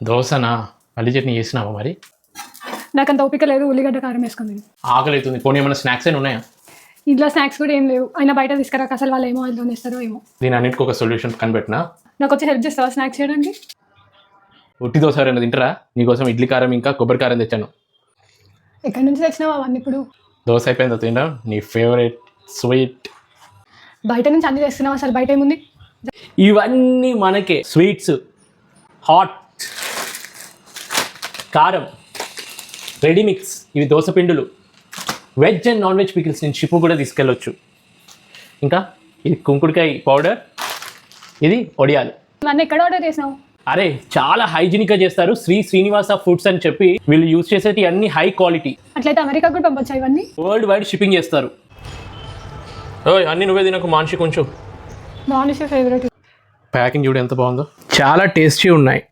దోశనా పల్లి చట్నీ చేసినావా మరి? నాకు అంత ఓపిక లేదు ఉల్లిగడ్డ కారం వేసుకుంది ఆకలి అవుతుంది పోనీ ఏమైనా స్నాక్స్ అయినా ఉన్నాయా? ఇంట్లో స్నాక్స్ కూడా ఏం లేవు. అయినా బయట తీసుకురాక అసలు వాళ్ళు ఏమో ఆయిల్తో ఇస్తారో ఏమో. దీని అన్నిటికీ ఒక సొల్యూషన్ కనిపెట్టినా? నాకు వచ్చి హెల్ప్ చేస్తావా స్నాక్స్ చేయడానికి? ఉట్టి దోశ ఎవరైనా తింటారా? నీకోసం ఇడ్లీ కారం ఇంకా కొబ్బరి కారం తెచ్చాను. ఎక్కడి నుంచి తెచ్చినావా అవన్నీ ఇప్పుడు? దోశ అయిపోయిందో తింటా. నీ ఫేవరెట్ స్వీట్ బయట నుంచి అన్ని తెస్తున్నావు? అసలు బయట ఏముంది? ఇవన్నీ మనకే. స్వీట్స్. హాట్ కారం రెడీ మిక్స్ ఇవి dosa పిండులు veg and non veg pickles నేను షిప్ కూడా తీసుకెళ్ళొచ్చు. ఇంకా ఇది కుంకుడుకాయ పౌడర్ ఇది ఒడియాలు. ఇవన్నీ ఎక్కడ ఆర్డర్ చేసినావు? అరే చాలా హైజీనిక్గా చేస్తారు. శ్రీ శ్రీనివాస ఫుడ్స్ అని చెప్పి వీళ్ళు యూజ్ చేసేటి అన్ని హై క్వాలిటీ అట్లయితే అమెరికా కూడా పంపొచ్చా ఇవన్నీ? వరల్డ్ వైడ్ షిప్పింగ్ చేస్తారు. ఓయ్ అన్ని నువ్వే తినకు మాన్షి కొంచెం. నాన్ ఫేవరెట్ ప్యాకింగ్ చూడు ఎంత బాగుందో. చాలా టేస్టీ ఉన్నాయి.